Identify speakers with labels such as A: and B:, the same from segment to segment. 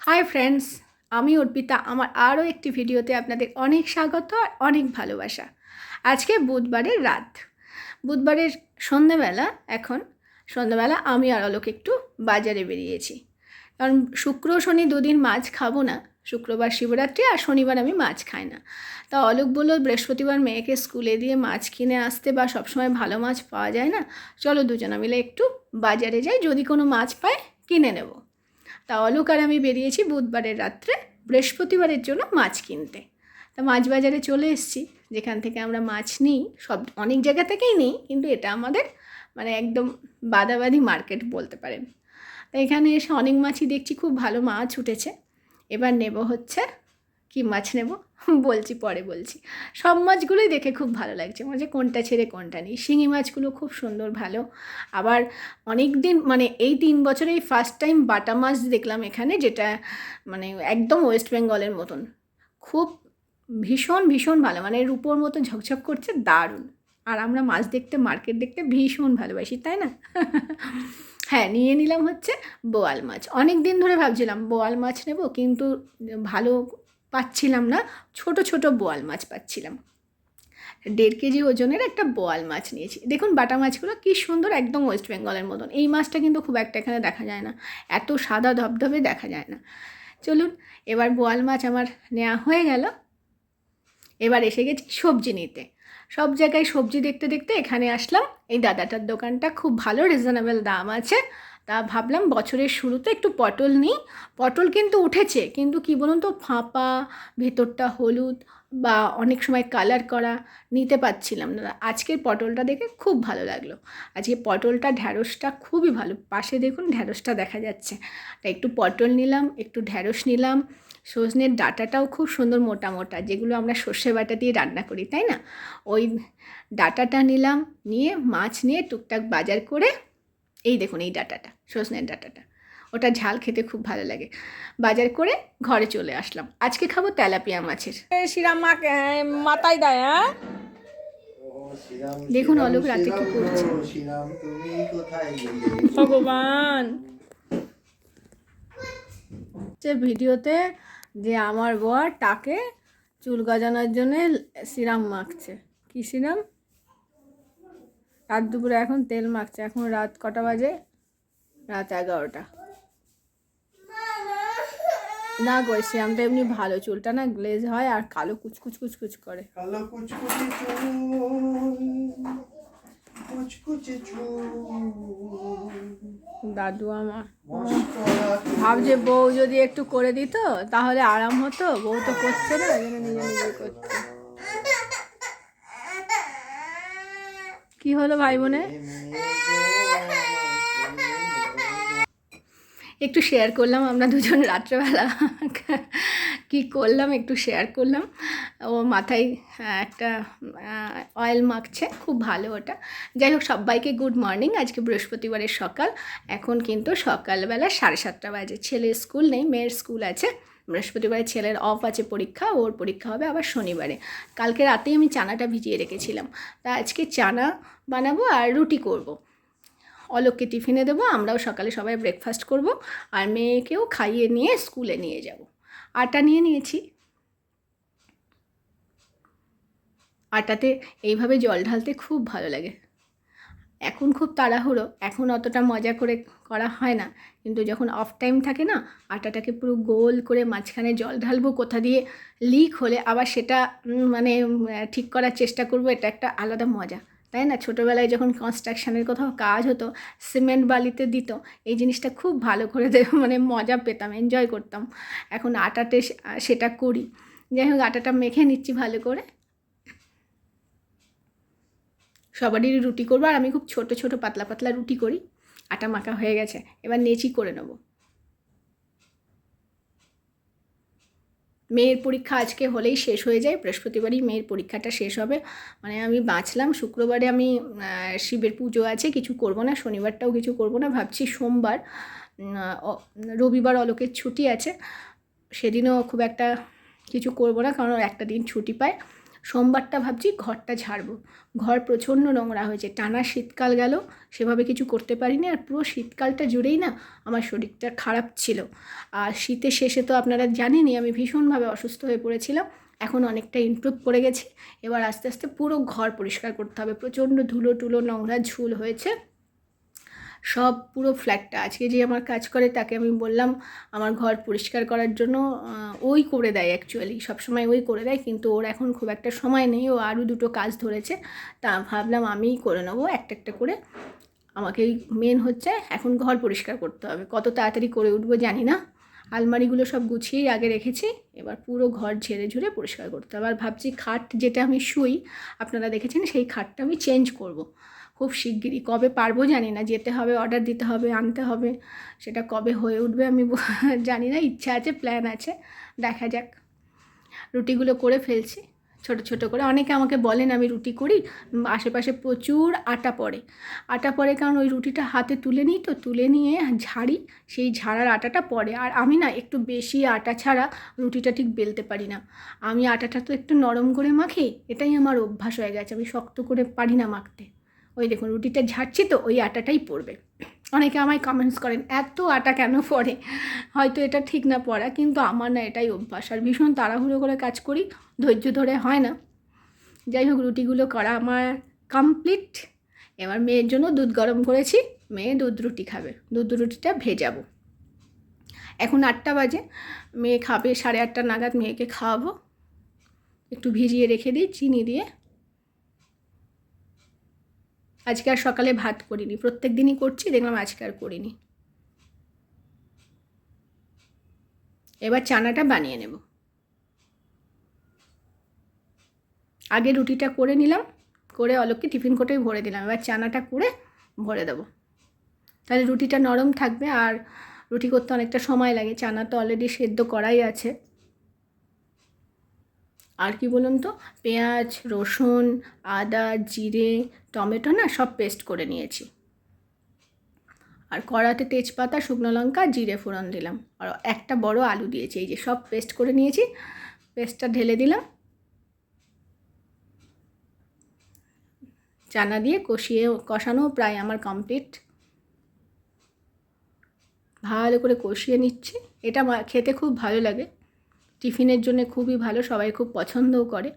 A: Hi friends আমি অর্পিতা। আমার আরও একটি ভিডিওতে আপনাদের অনেক স্বাগত আর অনেক ভালোবাসা। আজকে বুধবারের রাত। বুধবারের সন্ধ্যেবেলা, এখন সন্ধ্যাবেলা আমি আর অলোক একটু বাজারে বেরিয়েছি। কারণ শুক্র, শনি দুদিন মাছ খাব না। শুক্রবার শিবরাত্রি আর শনিবার আমি মাছ খাই না। তা অলোক বলল, বৃহস্পতিবার মেয়েকে স্কুলে দিয়ে মাছ কিনে আসতে বা সবসময় ভালো মাছ পাওয়া যায় না। চলো দুজনে মিলে একটু বাজারে যাই। যদি কোনো মাছ পাই কিনে নেব। তা অলোক আর আমি বেরিয়েছি বুধবারের রাত্রে বৃহস্পতিবারের জন্য মাছ কিনতে। তা মাছ বাজারে চলে এসেছি, যেখান থেকে আমরা মাছ নিই, সব অনেক জায়গা থেকেই নিই, কিন্তু এটা আমাদের মানে একদম বাদাবাদি মার্কেট বলতে পারেন। তা এখানে এসে অনেক মাছই দেখছি, খুব ভালো মাছ উঠেছে। এবার নেব হচ্ছে কি মাছ নেব? বলছি, পরে বলছি। সব মাছগুলোই দেখে খুব ভালো লাগছে। মাঝে কোনটা ছেড়ে, কোনটা নেই। শিঙি মাছগুলো খুব সুন্দর, ভালো। আবার অনেক দিন মানে এই তিন বছরে ফার্স্ট টাইম বাটা মাছ দেখলাম এখানে, যেটা মানে একদম ওয়েস্ট বেঙ্গলের মতন। খুব ভীষণ ভীষণ ভালো। মানে রূপোর মতো ঝকঝক করছে, দারুণ। আর আমরা মাছ দেখতে মার্কেট দেখতে ভীষণ ভালোবাসি, তাই না? হ্যাঁ নিয়ে নিলাম হচ্ছে বোয়াল মাছ। অনেক দিন ধরে ভাবছিলাম, বোয়াল মাছ নেব, কিন্তু ভালো পাচ্ছিলাম না, ছোট ছোট বোয়াল মাছ পাচ্ছিলাম। দেড় কেজি ওজনের একটা বোয়াল মাছ নিয়েছি। দেখুন বাটা মাছগুলো কী সুন্দর একদম ওয়েস্ট বেঙ্গলের মতন। এই মাছটা কিন্তু খুব একটা এখানে দেখা যায় না। এত সাদা ধবধবে দেখা যায় না। চলুন, এবার বোয়াল মাছ আমার নেওয়া হয়ে গেল। এবার এসে গেছি সবজি নিতে। সব জায়গায় সবজি দেখতে দেখতে এখানে আসলাম। এই দাদাটার দোকানটা খুব ভালো রিজনেবল দাম আছে। তা ভাবলাম বছরের শুরুতে একটু পটল নিই। পটল কিন্তু উঠেছে, কিন্তু কি বলুন তো, ফাঁপা, ভেতরটা হলুদ বা অনেক সময় কালার করা নিতে পারছিলাম না। আজকের পটলটা দেখে খুব ভালো লাগল। আজকে পটলটা, ঢ্যাঁড়সটা খুবই ভালো। পাশে দেখুন ঢ্যাঁড়সটা দেখা যাচ্ছে। তা একটু পটল নিলাম, একটু ঢ্যাঁড়স নিলাম। সজনের ডাটাটাও খুব সুন্দর মোটা মোটা, যেগুলো আমরা সর্ষে বাটা দিয়ে রান্না করি, তাই না? ওই ডাটাটা নিলাম, নিয়ে মাছ নিয়ে টুকটাক বাজার করে এই দেখুন এই ডাটাটা সজনের ডাটাটা। ওটা ঝাল খেতে খুব ভালো লাগে। বাজার করে ঘরে চলে আসলাম। আজকে খাব তেলাপিয়া মাছের।
B: শ্রীরাম মাকে মাথায় দেয় হ্যাঁ?
A: দেখুন অলোক রাতে কি করছে।
B: ভগবান।
A: যে ভিডিওতে যে আমার বর তাকে চুল গজানোর জন্য সিরাম মাখছে। কি সিরাম রাত দুপুরে এখন তেল মাখছে। এখন রাত কটা বাজে? রাত এগারোটা। না গো শ্যামটা এমনি ভালো চুলটা না গ্লেজ হয় আর কালো কুচকুচ কুচকুচ করে।
C: কালো কুচকুচে কুচকুচে
A: দাদু আমার। ভাবছে বউ যদি একটু করে দিত তাহলে আরাম হতো। বউ তো করছে না ওই জন্য নিজে নিজে করছে। কি হলো ভাই বোনে একটু শেয়ার করলাম, আমরা দুজন রাত্রেবেলা কি করলাম, একটু শেয়ার করলাম। ও মাথায় একটা অয়েল মাখছে, খুব ভালো ওটা। যাই হোক, সবাইকে গুড মর্নিং আজকে বৃহস্পতিবারের সকাল। এখন কিন্তু সকালবেলা সাড়ে সাতটা বাজে। ছেলের স্কুল নেই, মেয়ের স্কুল আছে। বৃহস্পতিবারে ছেলের অফ আছে পরীক্ষা, ওর পরীক্ষা হবে আবার শনিবারে। কালকে রাতেই আমি চানাটা ভিজিয়ে রেখেছিলাম। তা আজকে চানা বানাবো আর রুটি করব। অলোককে টিফিনে দেবো, আমরাও সকালে সবাই ব্রেকফাস্ট করব আর মেয়েকেও খাইয়ে নিয়ে স্কুলে নিয়ে যাব। আটা নিয়ে নিয়েছি। আটাতে এইভাবে জল ঢালতে খুব ভালো লাগে। এখন খুব তাড়াহুড়ো, এখন অতটা মজা করে করা হয় না। কিন্তু যখন অফ টাইম থাকে না, আটাটাকে পুরো গোল করে মাঝখানে জল ঢালবো, কোথা দিয়ে লিক হলে আবার সেটা মানে ঠিক করার চেষ্টা করব, এটা একটা আলাদা মজা। তাই না? ছোটোবেলায় যখন কনস্ট্রাকশনের কোথাও কাজ হতো সিমেন্ট বালিতে দিত, এই জিনিসটা খুব ভালো করে মানে মজা পেতাম এনজয় করতাম। এখন আটাতে সেটা করি। যাই হোক, আটাটা মেখে নিচ্ছি ভালো করে। সবারই রুটি করব আর আমি খুব ছোট ছোট, পাতলা পাতলা রুটি করি। আটা মাখা হয়ে গেছে। এবার নেচি করে নেব। মেয়ের পরীক্ষা আজকে হলেই শেষ হয়ে যায়। বৃহস্পতিবারই মেয়ের পরীক্ষাটা শেষ হবে। মানে আমি বাঁচলাম। শুক্রবারে আমি শিবের পুজো আছে। কিছু করব না। শনিবারটাও কিছু করব না। ভাবছি সোমবার রবিবার অলোকের ছুটি আছে। সেদিনও খুব একটা কিছু করব না। কারণ একটা দিন ছুটি পায়। সোমবারটা ভাবছি ঘরটা ছাড়বো ঘর প্রচণ্ড নোংরা হয়েছে। টানা শীতকাল গেল, সেভাবে কিছু করতে পারিনি আর পুরো শীতকালটা জুড়েই না আমার শরীরটা খারাপ ছিল। আর শীতের শেষে তো আপনারা জানেনই আমি ভীষণভাবে অসুস্থ হয়ে পড়েছিলাম। এখন অনেকটা ইমপ্রুভ করে গেছি। এবার আস্তে আস্তে পুরো ঘর পরিষ্কার করতে হবে। প্রচণ্ড ধুলো টুলো নোংরা ঝুল হয়েছে। সব পুরো ফ্ল্যাটটা আজকে যে আমার কাজ করে তাকে আমি বললাম, আমার ঘর পরিষ্কার করার জন্য ওই করে দেয় অ্যাকচুয়ালি সবসময় ওই করে দেয়, কিন্তু ওর এখন খুব একটা সময় নেই। ও আরও দুটো কাজ ধরেছে, তা ভাবলাম আমিই করে নেব একটা একটা করে। আমাকে মেন হচ্ছে এখন ঘর পরিষ্কার করতে হবে। কত তাড়াতাড়ি করে উঠবো জানি না। আলমারিগুলো সব গুছিয়েই আগে রেখেছি, এবার পুরো ঘর ঝেড়ে ঝুড়ে পরিষ্কার করতে হবে। আর ভাবছি খাট যেটা আমি শুই, আপনারা দেখেছেন সেই খাটটা আমি চেঞ্জ করব। খুব শিগগিরই। কবে পারব জানি না। যেতে হবে অর্ডার দিতে হবে, আনতে হবে, সেটা কবে হয়ে উঠবে আমি জানি না। ইচ্ছা আছে প্ল্যান আছে। দেখা যাক। রুটিগুলো করে ফেলছি, ছোট ছোট করে। অনেকে আমাকে বলেন আমি রুটি করি আশেপাশে প্রচুর আটা পড়ে। আটা পড়ে কারণ ওই রুটিটা হাতে তুলে নিই তো, তুলে নিয়ে ঝাড়ি, সেই ঝাড়ার আটাটা পড়ে। আর আমি না একটু বেশি আটা ছাড়া রুটিটা ঠিক বেলতে পারি না। আমি আটাটা তো একটু নরম করে মাখি, এটাই আমার অভ্যাস হয়ে গেছে। আমি শক্ত করে পারি না মাখতে। ওই দেখুন, রুটিটা ঝাড়ছি তো, ওই আটাটাই পড়বে। অনেকে আমায় কমেন্টস করেন, এত আটা কেন পড়ে? হয়তো এটা ঠিক না পড়া, কিন্তু আমার না এটাই অভ্যাস। আর ভীষণ তাড়াহুড়ো করে কাজ করি, ধৈর্য ধরে হয় না। যাই হোক, রুটিগুলো করা আমার কমপ্লিট এবার মেয়ের জন্য দুধ গরম করেছি, মেয়ে দুধ রুটি খাবে। দুধ রুটিটা ভেজাবো। এখন আটটা বাজে, মেয়ে খাবে সাড়ে আটটা নাগাদ, মেয়েকে খাওয়াবো। একটু ভিজিয়ে রেখে দিই, চিনি দিয়ে। আজকে আর সকালে ভাত করিনি, প্রত্যেক দিনই করছি, দেখলাম আজকে আর করিনি। এবার চানাটা বানিয়ে নেব। আগে রুটিটা করে নিলাম, করে অলোককে টিফিন কোটেই ভরে দিলাম, এবার চানাটা করে ভরে দেবো। তাহলে রুটিটা নরম থাকবে আর রুটি করতে অনেকটা সময় লাগে, চানা তো অলরেডি সেদ্ধ করাই আছে। আর কি বলুন তো? পেঁয়াজ, রসুন, আদা, জিরে, টমেটো না সব পেস্ট করে নিয়েছি। আর কড়াতে তেজপাতা, শুকনো লঙ্কা, জিরে ফোড়ন দিলাম। আর একটা বড় আলু দিয়েছি, এই যে সব পেস্ট করে নিয়েছি। পেস্টটা ঢেলে দিলাম। চানা দিয়ে কষিয়ে, কষানো প্রায় আমার কমপ্লিট ভালো করে কষিয়ে নিচ্ছি। এটা খেতে খুব ভালো লাগে। টিফিনের জন্য খুবই ভালো, সবাই খুব পছন্দও করে।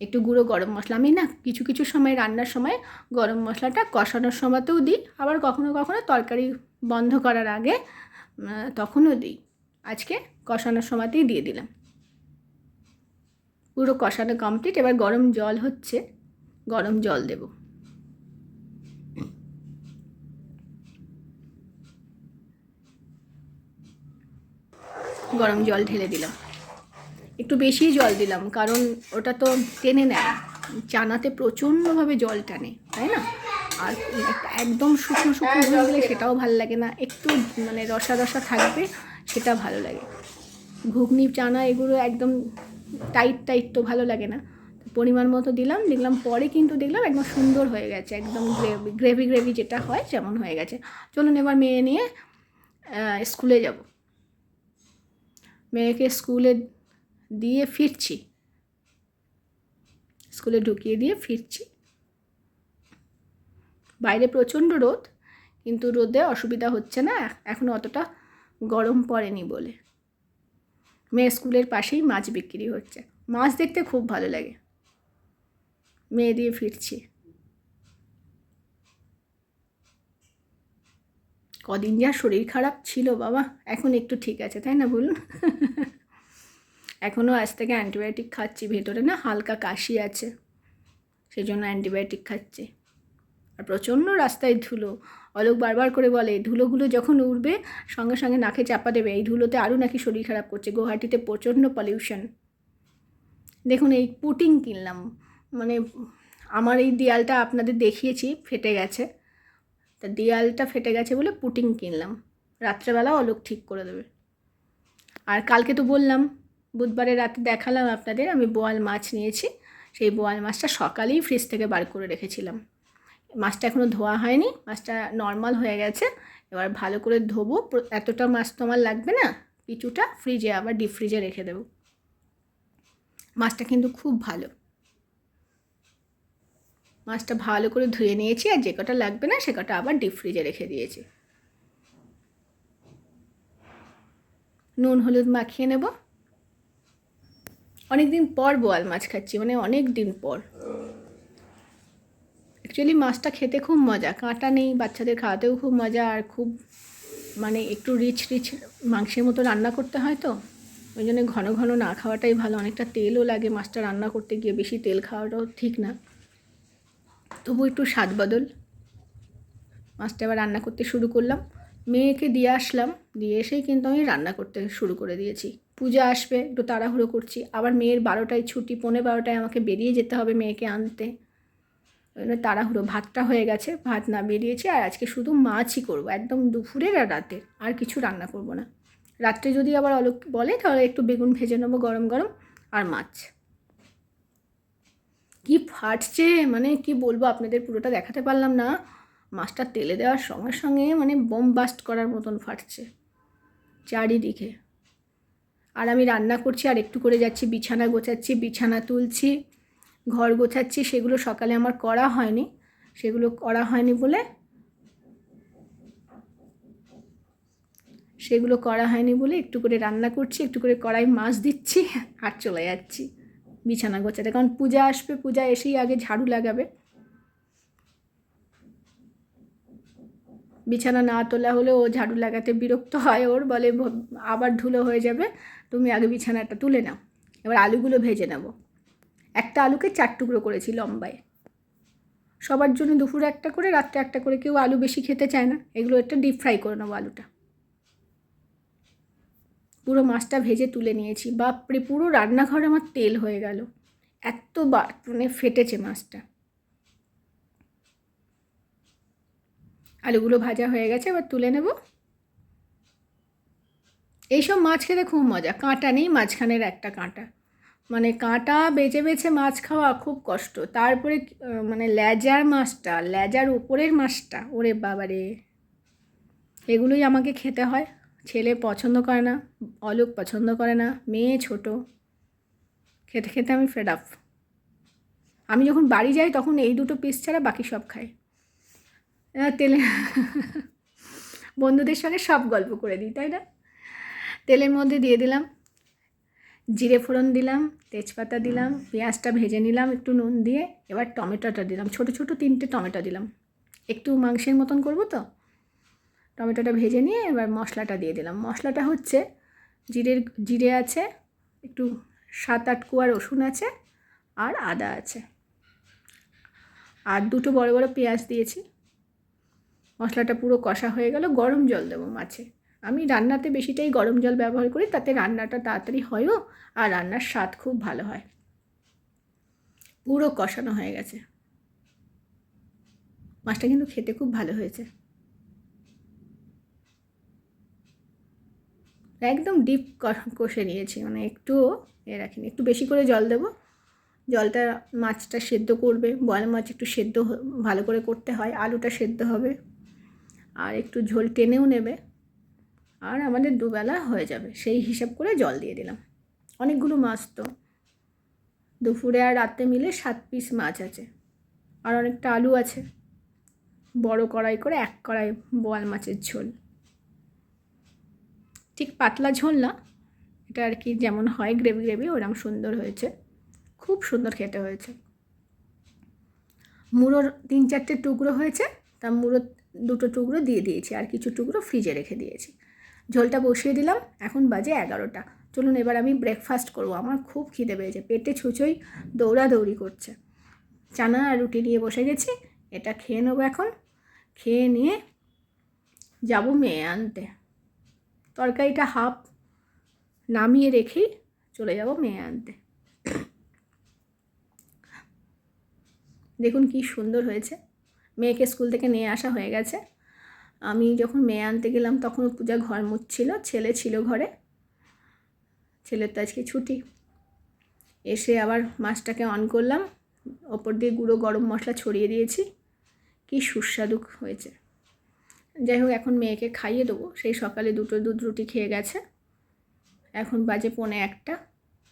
A: একটু গুঁড়ো গরম মশলা, আমি না কিছু কিছু সময় রান্নার সময় গরম মশলাটা কষানোর সময়তেও দিই, আবার কখনো কখনো তরকারি বন্ধ করার আগে তখনও দিই। আজকে কষানোর সময়তেই দিয়ে দিলাম। পুরো কষানো কমপ্লিট এবার গরম জল হচ্ছে, গরম জল দেব। গরম জল ঢেলে দিলাম। একটু বেশি জল দিলাম, কারণ ওটা তো টেনে নেয়। চানাতে প্রচণ্ডভাবে জল টানে, তাই না? আর একদম শুকনো শুকনো হয়ে গেলে সেটাও ভালো লাগে না। একটু মানে রসা রসা থাকবে, সেটা ভালো লাগে। ঘুগনি, চানা এগুলো একদম টাইট টাইট তো ভালো লাগে না। পরিমাণ মতো দিলাম দেখলাম পরে কিন্তু দেখলাম একদম সুন্দর হয়ে গেছে। একদম গ্রেভি গ্রেভি গ্রেভি যেটা হয় যেমন হয়ে গেছে। চলুন এবার মেয়ে নিয়ে স্কুলে যাব। মেয়েকে স্কুলে দিয়ে ফিরছি। স্কুলে ঢুকিয়ে দিয়ে ফিরছি। বাইরে প্রচণ্ড রোদ, কিন্তু রোদে অসুবিধা হচ্ছে না, এখন অতটা গরম পড়েনি বলে। মেয়ে স্কুলের পাশেই মাছ বিক্রি হচ্ছে। মাছ দেখতে খুব ভালো লাগে। মেয়ে দিয়ে ফিরছি। কদিন যা শরীর খারাপ ছিল বাবা, এখন একটু ঠিক আছে, তাই না বলুন? এখনও আজ থেকে অ্যান্টিবায়োটিক খাচ্ছি, ভেতরে না হালকা কাশি আছে সেই জন্য অ্যান্টিবায়োটিক খাচ্ছি। আর প্রচণ্ড রাস্তায় ধুলো, অলোক বারবার করে বলে ধুলোগুলো যখন উঠবে সঙ্গে সঙ্গে নাকে চাপা দেবে, এই ধুলোতে আরও নাকি শরীর খারাপ করছে, গুয়াহাটিতে প্রচণ্ড পলিউশন দেখুন, এই পুটিং কিনলাম মানে আমার এই দেয়ালটা আপনাদের দেখিয়েছি, ফেটে গেছে। তা দেয়ালটা ফেটে গেছে বলে পুটিং কিনলাম। রাত্রেবেলা অলোক ঠিক করে দেবে। আর কালকে তো বললাম, বুধবারে রাতে দেখালাম আপনাদের, আমি বোয়াল মাছ নিয়েছি। সেই বোয়াল মাছটা সকালেই ফ্রিজ থেকে বার করে রেখেছিলাম। মাছটা এখনও ধোয়া হয়নি, মাছটা নর্মাল হয়ে গেছে। এবার ভালো করে ধোবো এতটা মাছ তো আমার লাগবে না কিছুটা ফ্রিজে আবার ডিপ ফ্রিজে রেখে দেবো। মাছটা কিন্তু খুব ভালো। মাছটা ভালো করে ধুয়ে নিয়েছি আর যে কটা লাগবে না সে কটা আবার ডিপ ফ্রিজে রেখে দিয়েছি। নুন, হলুদ মাখিয়ে নেব। অনেক দিন পর বোয়াল মাছ খাচ্ছি মানে অনেক দিন পর। অ্যাকচুয়ালি মাছটা খেতে খুব মজা, কাঁটা নেই, বাচ্চাদের খাওয়াতেও খুব মজা আর খুব মানে একটু রিচ রিচ মাংসের মতো রান্না করতে হয় তো। ওই জন্য ঘন ঘন না খাওয়াটাই ভালো, অনেকটা তেলও লাগে মাছটা রান্না করতে গিয়ে, বেশি তেল খাওয়াটাও ঠিক না। তবু একটু স্বাদ বদল। মাছটা এবার রান্না করতে শুরু করলাম। মেয়েকে দিয়ে আসলাম। দিয়ে এসেই কিন্তু আমি রান্না করতে শুরু করে দিয়েছি। পূজা আসবে, একটু তাড়াহুড়ো করছি। আবার মেয়ের বারোটায় ছুটি, পৌনে বারোটায় আমাকে বেরিয়ে যেতে হবে মেয়েকে আনতে। ওই জন্য তাড়াহুড়ো। ভাতটা হয়ে গেছে, ভাত না বেরিয়েছে। আর আজকে শুধু মাছই করব। একদম দুপুরের আর রাতে আর কিছু রান্না করব না। রাত্রে যদি আবার অলোক বলে, তাহলে একটু বেগুন ভেজে নেব গরম গরম। আর মাছ। কি ফাটছে? মানে কি বলব, আপনাদের পুরোটা দেখাতে পারলাম না। মাছটা তেলে দেওয়ার সঙ্গে সঙ্গে মানে বোম বাস্ট করার মতন ফাটছে চারিদিকে। আর আমি রান্না করছি, আর একটু করে যাচ্ছি, বিছানা গোছাচ্ছি, বিছানা তুলছি, ঘর গোছাচ্ছি, সেগুলো সকালে আমার করা হয়নি। সেগুলো করা হয়নি বলে সেগুলো করা হয়নি বলে একটু করে রান্না করছি, একটু করে কড়াই মাছ দিচ্ছি, আর চলে যাচ্ছি। বিছানা গোছাতে। কারণ পূজা আসবে, পূজা এসেই আগে ঝাড়ু লাগাবে। বিছানা না তোলা হলে ও ঝাড়ু লাগাতে বিরক্ত হয় ওর, বলে আবার ধুলো হয়ে যাবে, তুমি আগে বিছানাটা তুলে নাও। এবার আলুগুলো ভেজে নেব। একটা আলুকে চার টুকরো করেছি লম্বায়। সবার জন্য দুপুরে একটা করে, রাত্রে একটা করে কেউ আলু বেশি খেতে চায় না। এগুলো একটা ডিপ ফ্রাই করে নেব আলুটা। পুরো মাছটা ভেজে তুলে নিয়েছি। বাপরে, পুরো রান্নাঘরে আমার তেল হয়ে গেল। এত বা মানে ফেটেছে মাছটা। আলুগুলো ভাজা হয়ে গেছে, এবার তুলে নেব। এইসব মাছ খেতে খুব মজা। কাঁটা নেই, মাঝখানের একটা কাঁটা। মানে কাঁটা বেছে বেছে মাছ খাওয়া খুব কষ্ট। তারপরে মানে লেজার মাছটা, লেজার উপরের মাছটা, ওরে বাবারে। এগুলোই আমাকে খেতে হয়। ছেলে পছন্দ করে না, অলোক পছন্দ করে না, মেয়ে ছোট, খেতে খেতে আমি ফেড আপ আমি যখন বাড়ি যাই তখন এই দুটো পিস ছাড়া বাকি সব খাই। তেলে বন্ধুদের সঙ্গে সব গল্প করে দিই, তাই না? তেলের মধ্যে দিয়ে দিলাম, জিরে ফোড়ন দিলাম, তেজপাতা দিলাম, পেঁয়াজটা ভেজে নিলাম, একটু নুন দিয়ে, এবার টমেটোটা দিলাম, ছোট ছোট তিনটে টমেটো দিলাম। একটু মাংসের মতন করব তো? টমেটোটা ভেজে নিয়ে এবার মশলাটা দিয়ে দিলাম। মশলাটা হচ্ছে জিরের, জিরে আছে, একটু সাত আট কুয়া রসুন আছে আর আদা আছে। আর দুটো বড় বড় পেঁয়াজ দিয়েছি। মশলাটা পুরো কষা হয়ে গেল, গরম জল দেবো মাছে। আমি রান্নাতে বেশিটাই গরম জল ব্যবহার করি, তাতে রান্নাটা তাড়াতাড়ি হয়ও আর রান্নার স্বাদ খুব ভালো হয়। পুরো কষানো হয়ে গেছে। মাছটা কিন্তু খেতে খুব ভালো হয়েছে। একদম ডিপ কষে নিয়েছি। মানে একটু এ রাখিনি। একটু বেশি করে জল দেবো। জলটা মাছটা সেদ্ধ করবে। বয়ল মাছ একটু সেদ্ধ ভালো করে করতে হয়। আলুটা সেদ্ধ হবে। আর একটু ঝোল টেনেও নেবে। আর আমাদের দুবেলা হয়ে যাবে। সেই হিসাব করে জল দিয়ে দিলাম। অনেকগুলো মাছ তো। দুপুরে আর রাতে মিলে সাত পিস মাছ আছে। আর অনেকটা আলু আছে। বড় কড়াই করে এক কড়াই বোয়াল মাছের ঝোল। ঠিক পাতলা ঝোল না। এটা আর কি যেমন হয় গ্রেভি গ্রেভি ওরকম সুন্দর হয়েছে। খুব সুন্দর খেতে হয়েছে। মুড়োর তিন চারটে টুকরো হয়েছে, তা মুড়ো দুটো টুকরো দিয়ে দিয়েছি আর কিছু টুকরো ফ্রিজে রেখে দিয়েছি। ঝোলটা বসিয়ে দিলাম, এখন বাজে এগারোটা। চলুন এবার আমি ব্রেকফাস্ট করব, আমার খুব খিদে পেয়েছে, পেটে ছুঁচোই দৌড়াদৌড়ি করছে। চানা আর রুটি নিয়ে বসে গেছি, এটা খেয়ে নেব এখন। খেয়ে নিয়ে যাব মেয়ে আনতে। তরকারিটা হাফ নামিয়ে রেখেই চলে যাব মেয়ে আনতে। দেখুন কি সুন্দর হয়েছে। মেয়েকে স্কুল থেকে নিয়ে আসা হয়ে গেছে। আমি যখন মেয়ে আনতে গেলাম তখন পূজা ঘর মুচ্ছিল ছেলে ছিল ঘরে। ছেলের তো আজকে ছুটি। এসে আবার মাছটাকে অন করলাম। ওপর দিয়ে গুঁড়ো গরম মশলা ছড়িয়ে দিয়েছি। কি সুস্বাদু হয়েছে। যাই হোক এখন মেয়েকে খাইয়ে দেবো। সেই সকালে দুটো দুধ রুটি খেয়ে গেছে। এখন বাজে পৌনে একটা।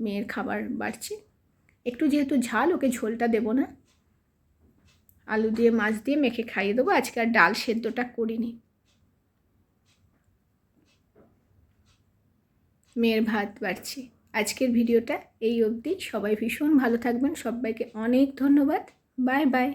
A: মেয়ের খাবার বাড়ছি। একটু যেহেতু ঝাল, ওকে ঝোলটা দেবো না। আলু দিয়ে, মাছ দিয়ে মেখে খাইয়ে দেবো। আজকে আর ডাল সেদ্ধটা করিনি। মেয়ের ভাত বাড়ছি। আজকের ভিডিওটা এই অবধি। সবাই ভীষণ ভালো থাকবেন। সবাইকে অনেক ধন্যবাদ। Bye bye.